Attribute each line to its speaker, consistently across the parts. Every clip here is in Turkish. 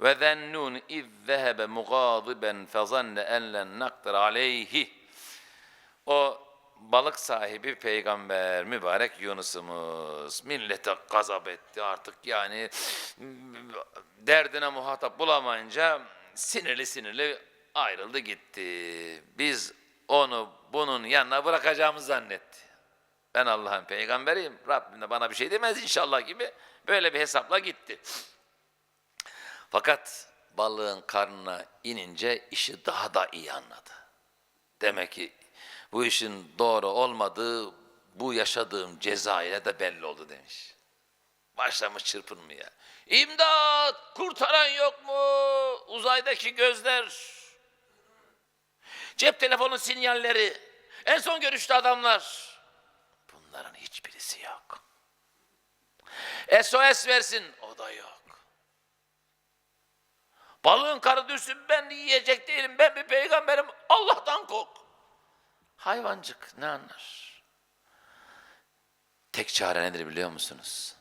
Speaker 1: Ve zennun iz zehebe mugadiben fezanne en len nakdir aleyhi. O balık sahibi peygamber mübarek Yunus'umuz millete gazap etti artık yani derdine muhatap bulamayınca sinirli sinirli ayrıldı gitti. Biz onu bunun yanına bırakacağımızı zannetti. Ben Allah'ın peygamberiyim. Rabbim de bana bir şey demez inşallah gibi böyle bir hesapla gitti. Fakat balığın karnına inince işi daha da iyi anladı. Demek ki bu işin doğru olmadığı bu yaşadığım ceza ile de belli oldu demiş. Başlamış çırpınmaya. İmdat! Kurtaran yok mu? Uzaydaki gözler. Cep telefonu sinyalleri. En son görüştü adamlar. Bunların hiçbirisi yok. SOS versin. O da yok. Balığın karı düşsün ben yiyecek değilim. Ben bir peygamberim. Allah'tan kork. Hayvancık ne anlar? Tek çare nedir biliyor musunuz?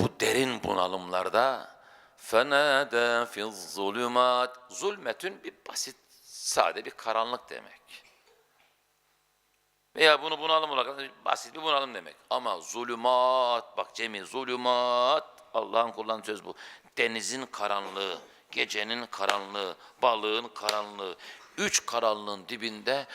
Speaker 1: Bu derin bunalımlarda fenade fi zulümat zulmetün bir basit sade bir karanlık demek. Veya bunu bunalım olarak basit bir bunalım demek. Ama zulümat bak cemi zulümat Allah'ın kullandığı söz bu. Denizin karanlığı, gecenin karanlığı, balığın karanlığı, üç karanlığın dibinde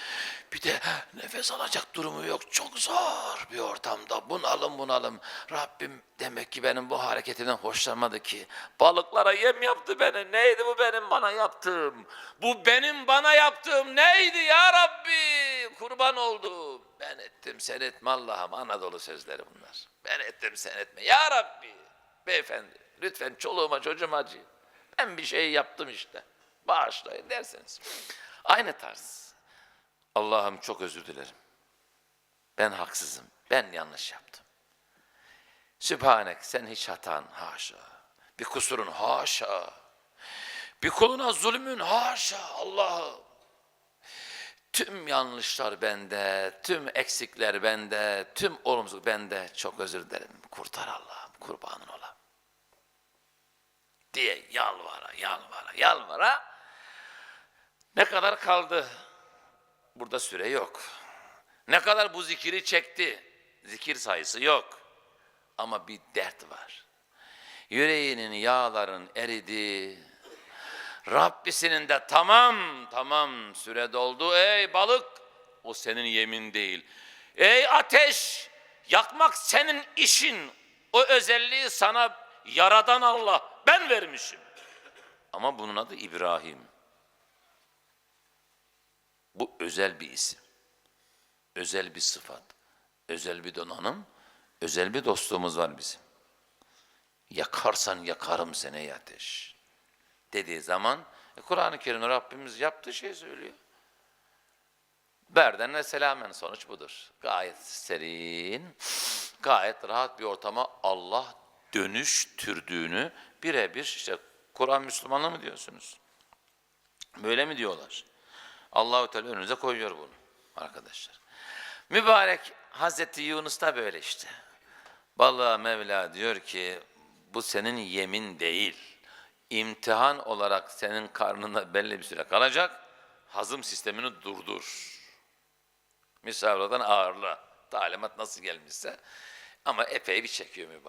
Speaker 1: bir de nefes alacak durumu yok. Çok zor bir ortamda bunalım bunalım. Rabbim demek ki benim bu hareketimden hoşlanmadı ki. Balıklara yem yaptı beni. Neydi bu benim bana yaptığım? Bu benim bana yaptığım neydi ya Rabbi? Kurban oldum. Ben ettim sen etme Allah'ım. Anadolu sözleri bunlar. Ben ettim sen etme. Ya Rabbi. Beyefendi lütfen çoluğuma çocuğuma acıyın. Ben bir şey yaptım işte. Bağışlayın derseniz. Aynı tarz. Allah'ım çok özür dilerim. Ben haksızım. Ben yanlış yaptım. Sübhanek sen hiç hatan haşa. Bir kusurun haşa. Bir kuluna zulmün haşa Allah'ım. Tüm yanlışlar bende, tüm eksikler bende, tüm olumsuzluk bende. Çok özür dilerim. Kurtar Allah'ım, kurbanın olam. Yalvara, yalvara, yalvara. Ne kadar kaldı? Burada süre yok. Ne kadar bu zikiri çekti? Zikir sayısı yok. Ama bir dert var. Yüreğinin yağların eridi. Rabbisinin de tamam tamam süre doldu. Ey balık o senin yemin değil. Ey ateş yakmak senin işin. O özelliği sana yaradan Allah ben vermişim. Ama bunun adı İbrahim. Bu özel bir isim. Özel bir sıfat. Özel bir donanım. Özel bir dostluğumuz var bizim. Yakarsan yakarım seni ey ateş. Dediği zaman e, Kur'an-ı Kerim'de Rabbimiz yaptığı şeyi söylüyor. Berden ve selamen sonuç budur. Gayet serin, gayet rahat bir ortama Allah dönüştürdüğünü birebir işte Kur'an Müslümanlığı mı diyorsunuz? Böyle mi diyorlar? Allahu Teala önünüze koyuyor bunu arkadaşlar. Mübarek Hazreti Yunus da böyle işte. Balığa Mevla diyor ki bu senin yemin değil. İmtihan olarak senin karnında belli bir süre kalacak. Hazım sistemini durdur. Misafirden ağırla. Talimat nasıl gelmişse. Ama epey bir çekiyor mübarek.